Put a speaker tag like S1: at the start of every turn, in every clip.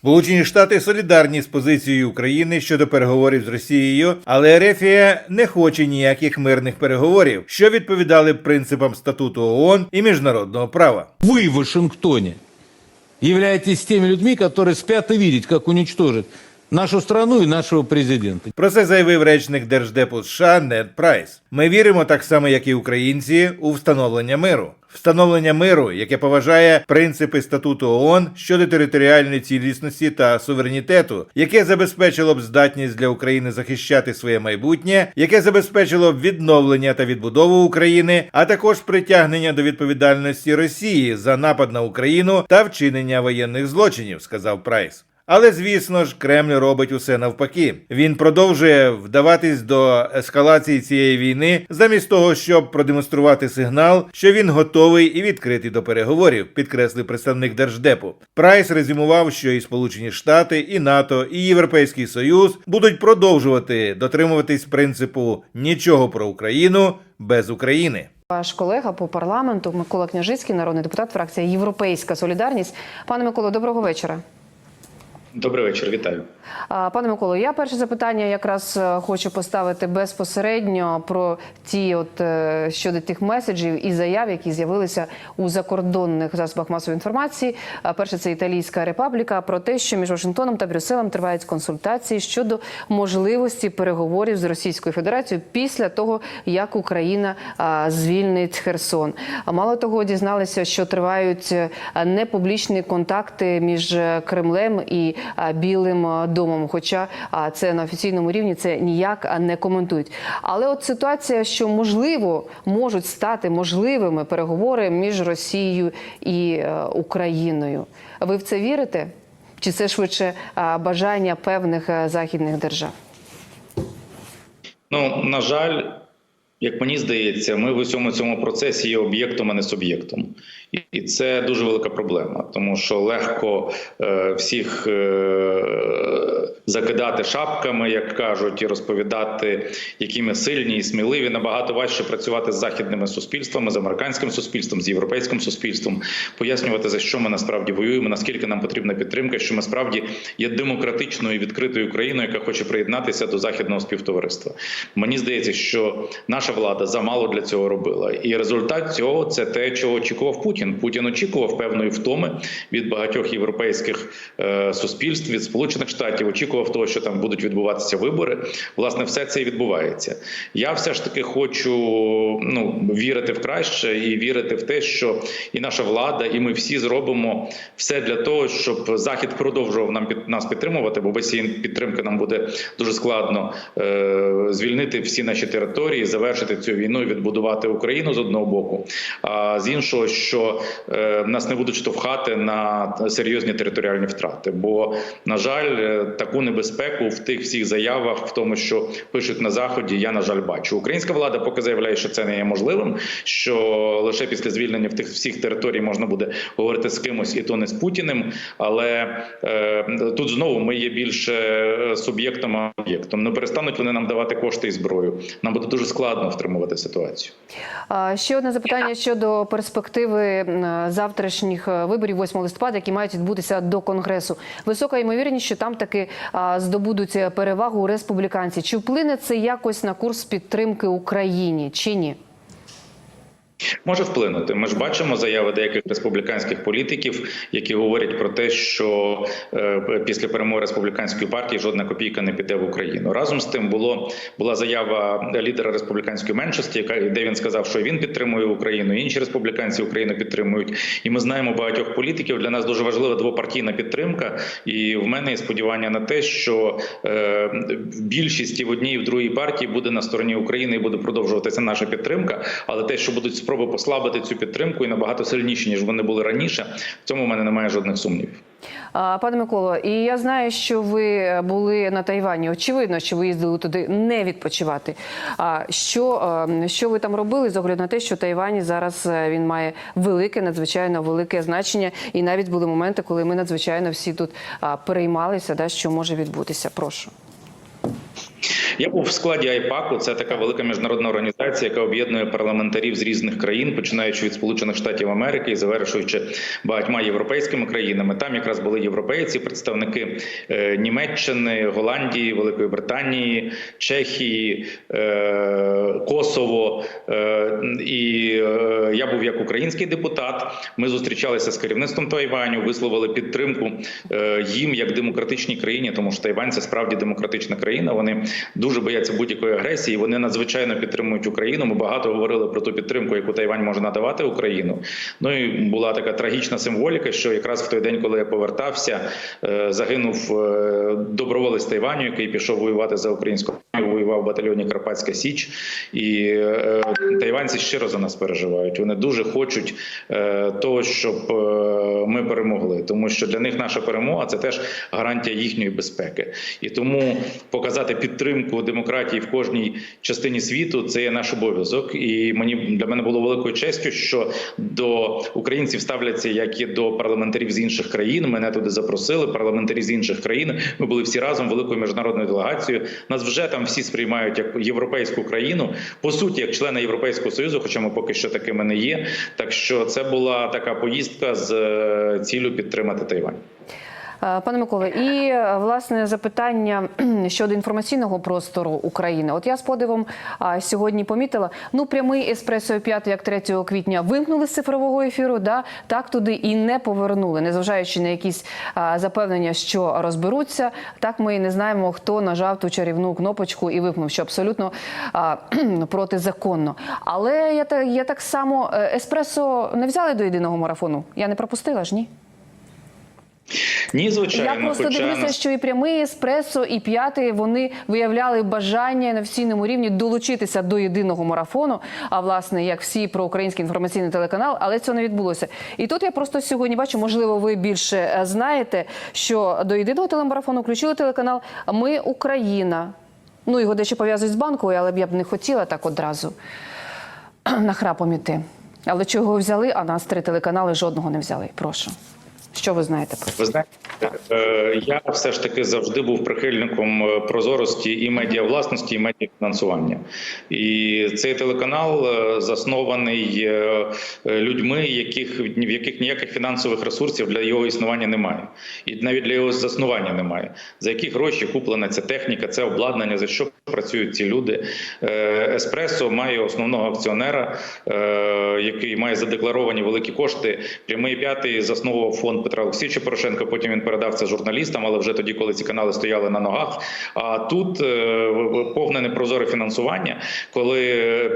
S1: Сполучені Штати солідарні з позицією України щодо переговорів з Росією, але Ерефія не хоче ніяких мирних переговорів, що відповідали принципам статуту ООН і міжнародного права.
S2: Вы в Вашингтоне являетесь теми людьми, которые спят и видят, как уничтожить нашу страну и нашего президента.
S1: Про це заявив речник Держдепу США Нед Прайс. Ми віримо так само, як і українці, у встановлення миру. Встановлення миру, яке поважає принципи статуту ООН щодо територіальної цілісності та суверенітету, яке забезпечило б здатність для України захищати своє майбутнє, яке забезпечило б відновлення та відбудову України, а також притягнення до відповідальності Росії за напад на Україну та вчинення воєнних злочинів, сказав Прайс. Але звісно ж, Кремль робить усе навпаки. Він продовжує вдаватись до ескалації цієї війни, замість того, щоб продемонструвати сигнал, що він готовий і відкритий до переговорів, підкреслив представник держдепу. Прайс резюмував, що і Сполучені Штати, і НАТО, і Європейський Союз будуть продовжувати дотримуватись принципу нічого про Україну без України.
S3: Ваш колега по парламенту Микола Княжицький, народний депутат, фракція Європейська Солідарність. Пане Миколо, доброго вечора.
S4: Добрий вечір, вітаю.
S3: Пане Миколо, я перше запитання якраз е, хочу поставити безпосередньо про ті, от е, щодо тих меседжів і заяв, які з'явилися у закордонних засобах масової інформації. Перше це Італійська Репабліка про те, що між Вашингтоном та Брюсселем тривають консультації щодо можливості переговорів з Російською Федерацією після того, як Україна звільнить Херсон. Мало того, дізналися, що тривають е, непублічні контакти між Кремлем і Білим домом. Хоча це на офіційному рівні це ніяк не коментують. Але от ситуація, що можливо можуть стати можливими переговори між Росією і е, Україною. Ви в це вірите? Чи це швидше бажання певних е, західних держав?
S4: Ну на жаль, як мені здається, ми в усьому цьому процесі є об'єктом, а не суб'єктом, і- це дуже велика проблема, тому що легко е, всіх е, закидати шапками, як кажуть, і розповідати, які ми сильні і сміливі. Набагато важче працювати з західними суспільствами, з американським суспільством, з європейським суспільством, пояснювати за що ми насправді воюємо, наскільки нам потрібна підтримка, що ми справді є демократичною і відкритою країною, яка хоче приєднатися до західного співтовариства. Мені здається, що наша влада замало для цього робила, і результат цього це те, чого очікував Путін. Путін очікував певної втоми від багатьох європейських е, суспільств, від Сполучених Штатів, очікував того, що там будуть відбуватися вибори. Власне, все це і відбувається. Я все ж таки хочу ну вірити в краще і вірити в те, що і наша влада, і ми всі зробимо все для того, щоб захід продовжував нам під нас підтримувати, бо без цієї підтримки нам буде дуже складно е, звільнити всі наші території, завершити цю війну і відбудувати Україну з одного боку. А з іншого, що е, нас не будуть штовхати на серйозні територіальні втрати. Бо на жаль, е, таку небезпеку в тих всіх заявах, в тому, що пишуть на заході, я на жаль бачу. Українська влада поки заявляє, що це не є можливим. Що лише після звільнення в тих всіх територій можна буде говорити з кимось, і то не з Путіним. Але е, тут знову ми є більше е, суб'єктом а об'єктом. Не перестануть вони нам давати кошти і зброю. Нам буде дуже складно втримувати ситуацію.
S3: Ще одне запитання щодо перспективи завтрашніх е, виборів 8 листопада, які мають відбутися до конгресу. Висока ймовірність, що там таки а, здобудуть перевагу республіканці. Чи вплине це якось на курс підтримки Україні чи ні?
S4: Може вплинути. Ми ж бачимо заяви деяких республіканських політиків, які говорять про те, що е, після перемоги республіканської партії жодна копійка не піде в Україну. Разом з тим було була заява лідера республіканської меншості, яка де він сказав, що він підтримує Україну. Інші республіканці Україну підтримують. І ми знаємо багатьох політиків. Для нас дуже важлива двопартійна підтримка. І в мене є сподівання на те, що е, більшість і в одній і в другій партії буде на стороні України і буде продовжуватися наша підтримка. Але те, що будуть спроби послабити цю підтримку і набагато сильніші ніж вони були раніше, в цьому в мене немає жодних сумнівів.
S3: Пане Миколо, і я знаю, що ви були на Тайвані. Очевидно, що ви їздили туди не відпочивати. А що, що ви там робили з огляду на те, що Тайвань зараз е, він має велике, надзвичайно велике значення, і навіть були моменти, коли ми надзвичайно всі тут переймалися, да, що може відбутися. Прошу.
S4: Я був в складі АйПАКу. Це така велика міжнародна організація, яка об'єднує парламентарів з різних країн, починаючи від Сполучених Штатів Америки і завершуючи багатьма європейськими країнами. Там якраз були європейці, представники е, Німеччини, Голландії, Великої Британії, Чехії, е, Косово. Е, і я був як український депутат. Ми зустрічалися з керівництвом Тайваню, висловили підтримку їм як демократичній країні, тому що Тайвань це справді демократична країна. Вони дуже бояться будь-якої агресії. Вони надзвичайно підтримують Україну. Ми багато говорили про ту підтримку, яку Тайвань може надавати Україну. Ну і була така трагічна символіка, що якраз в той день, коли я повертався, е, загинув е, доброволець Тайваню, який пішов воювати за українську воював в батальйоні Карпатська Січ, і е, тайванці щиро за нас переживають. Вони дуже хочуть е, того, щоб е, ми перемогли, тому що для них наша перемога це теж гарантія їхньої безпеки. І тому показати підтримку демократії в кожній частині світу це є наш обов'язок. І мені для мене було великою честю, що до українців ставляться як і до парламентарів з інших країн. Мене туди запросили. Парламентарі з інших країн. Ми були всі разом великою міжнародною делегацією. Нас вже там всі сприймають як європейську країну, по суті, як члени Європейського союзу, хоча ми поки що такими не є. Так що це була така поїздка з цілю підтримати Тайвань.
S3: Е, Пане Миколе, і е, власне запитання щодо інформаційного простору України. От я з подивом сьогодні помітила, ну прямий еспресо 5, як 3 квітня вимкнули з цифрового ефіру, да так туди і не повернули, незважаючи на якісь запевнення, що розберуться. Так ми і не знаємо, хто нажав ту чарівну кнопочку і вимкнув, що абсолютно протизаконно. Але я я так само е, еспресо не взяли до єдиного марафону. Я не пропустила ж ні.
S4: Ні, звичайно,
S3: Я просто
S4: хоча
S3: дивлюся, що і прямий еспресо, і п'ятий вони виявляли бажання на офіційному рівні долучитися до єдиного марафону. А власне, як всі про український інформаційний телеканал, але цього не відбулося. І тут я просто сьогодні бачу, можливо, ви більше е, знаєте, що до єдиного телемарафону включили телеканал Ми Україна. Ну його дещо пов'язують з банкою, але б я б не хотіла так одразу нахрапом іти. Але чого взяли? А нас три телеканали жодного не взяли. Прошу. Що ви знаєте про це?
S4: Ви знаєте, е, я все ж таки завжди був прихильником е, прозорості і медіавласності, і медіафінансування. І цей телеканал е, заснований людьми, яких в яких ніяких фінансових ресурсів для його існування немає, і навіть для його заснування немає. За які гроші куплена ця техніка, це обладнання, за що працюють ці люди. Еспресо має основного акціонера, який має задекларовані великі кошти. Прямий п'ятий заснував фонд Петра Олексійовича Порошенка. Потім він передав це журналістам, але вже тоді, коли ці канали стояли на ногах. А тут е, повне непрозоре фінансування, коли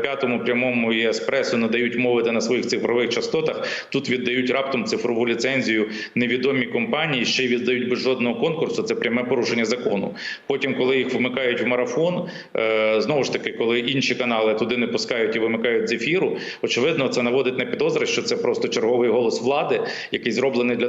S4: п'ятому прямому і еспресо надають мовити на своїх цифрових частотах. Тут віддають раптом цифрову ліцензію невідомі компанії, ще й віддають без жодного конкурсу. Це пряме порушення закону. Потім, коли їх вмикають в марафон, е, знову ж таки, коли інші канали туди не пускають і вимикають з ефіру, очевидно, це наводить на підозри, що це просто черговий голос влади, який зроблений для